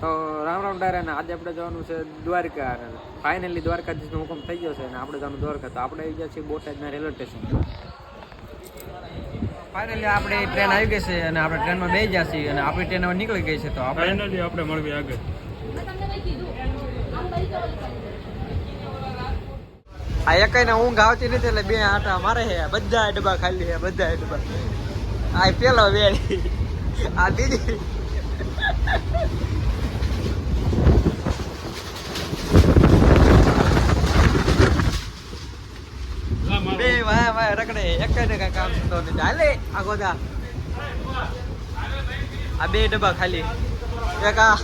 તો રામ રામ ડાયરા ને આજે આપણે જવાનું છે દ્વારકા અને ફાઇનલી દ્વારકાધીશનો હુકમ થઈ ગયો છે અને આપણે જવાનું દ્વારકા. તો આપણે આવી ગયા છીએ બોટાદના રેલવે સ્ટેશન. ફાઇનલી આપણે ટ્રેન આવી ગઈ છે અને આપણે ટ્રેનમાં બેસી ગયા છીએ અને આપણી ટ્રેન હવે નીકળી ગઈ છે તો આપણે ફાઇનલી આપણે મળવી આગળ. આ એકઈને ઊંઘ આવતી નથી એટલે બે આટા મારે છે. બધા ડબ્બા ખાલી છે બધા ડબ્બા. આ પેલો વેળી. આ બીજી બે વાય વાય રખડે. એક ને કાંઈ કામ થતો નથી. હાલે, આ આ બે ડબ્બા ખાલી. એક આ.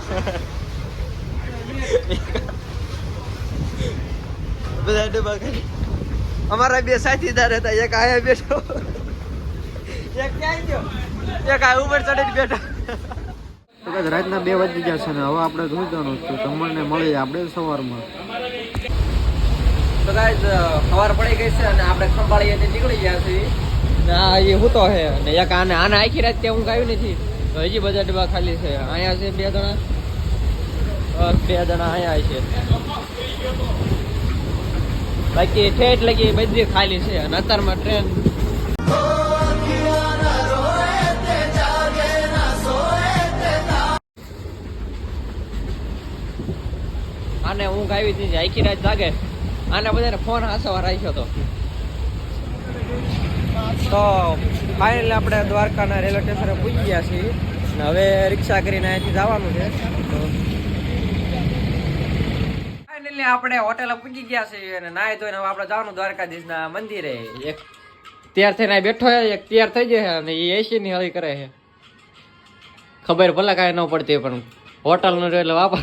બધા ડબ્બા ખાલી. અમારા બે સાથીદાર હતા, એક આયા બેઠો. એક ક્યાં ગયો? એક આ ઉપર ચડીને બેઠો. રાતના બે વાગી ગયા છે ને, હવે આપણે શું જવાનું તો તમને મળીએ આપણે સવારમાં. તો ગાઈઝ સવાર પડી ગઈ છે અને આપણે ખંભાળીએ તે નીકળી ગયા છીએ. ને એ હું તો હે ને એક આને આને આખી રાત ત્યાં હું ગાયું નથી. તો હજી બધા ડબ્બા ખાલી છે. અહીંયા છે બે જણા. બે જણા અહીંયા છે. બાકી ઠેઠ લગી બધી ખાલી છે અને અત્યારમાં ટ્રેન આને ઊંઘ આવી હતી, આખી રાત જાગે. આને બધાને ફોન હાસવા રાખ્યો હતો તો ફાઇનલ આપણે દ્વારકાના રેલવે સ્ટેશને પૂછી ગયા છીએ હવે રિક્ષા કરીને અહીંયાથી જવાનું છે. ફાઇનલી આપણે હોટેલે પૂજી ગયા છીએ અને નાહી ધોઈને હવે આપણે જવાનું દ્વારકાધીશના મંદિરે. એક તૈયાર થઈને બેઠો છે, એક તૈયાર થઈ જાય અને એ એસી ની હળી કરે છે. ખબર ભલે કાંઈ ન પડતી પણ હોટલનું એટલે વાપર.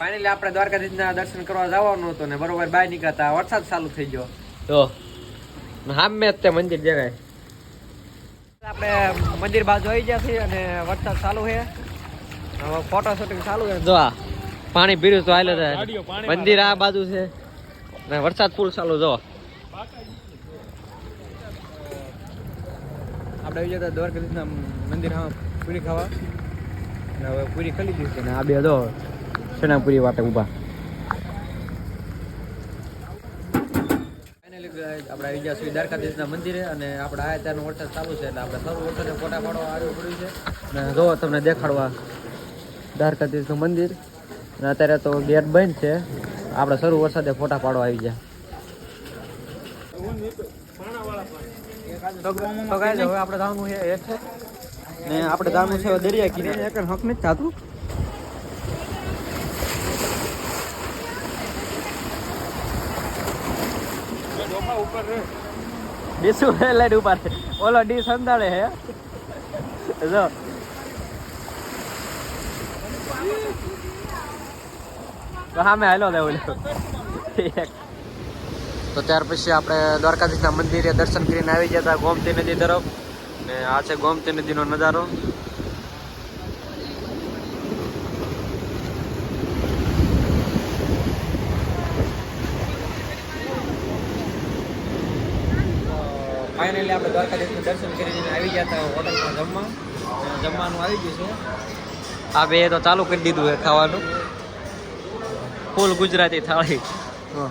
ફાઇનલી આપણે દ્વારકાધીશના દર્શન કરવા જવાનું હતું ને બરોબર બહાર નીકળતા વરસાદ ચાલુ થઈ ગયો. તો સામે જ તે મંદિર દેખાય. આપણે મંદિર બાજુ આવી ગયા છીએ અને વરસાદ ચાલુ છે. હવે ફોટો શૂટિંગ ચાલુ છે. જો આ પાણી ભીરું તો હાલે ગાડીઓ પાણીમાં મંદિર આ બાજુ છે. ને વરસાદ ફૂલ ચાલુ જો. આપણે આવી જતા દ્વારકાધીશના મંદિર હા પૂરી ખાવા. અને હવે પૂરી ખાલી દીધી છે ને આ બે જો. સેનાપુરી વાટે ઊભા. ફાઇનલી આપણે આવી ગયા છીએ દ્વારકાધીશના મંદિરે અને આપણે આયા ત્યારનો વરસાદ ચાલુ છે એટલે આપણે સર્વ વરસાદે ફોટા પાડવા આવ્યું પડ્યું છે. અને જો તમને દેખાડવા દ્વારકાધીશનું મંદિર. અને અત્યારે તો ગેટ બંધ છે. આપણે શરૂ વરસાદે ફોટા પાડવા આવી ગયા. તો તો હવે આપણે જવાનું છે એ છે. ને આપણે જવાનું છે દરિયા કિનારે એક હક નથી થતું ઉપર ડીસુ લાઈટ ઉપર. ઓલો ડી સંતાડે હે. જો. તો સામે હાલો દે ઓલો. તો ત્યાર પછી આપણે દ્વારકાધીશના મંદિરે દર્શન કરીને આવી ગયા હતા ગોમતી નદી તરફ. ને આ છે ગોમતી નદીનો નજારો. ફાઇનલી આપણે દ્વારકાધીશનું દર્શન કરીને આવી ગયા હતા હોટલમાં જમવા. જમવાનું આવી ગયું છે. આ બે તો ચાલુ કરી દીધું છે ખાવાનું. ફૂલ ગુજરાતી થાળી. હા.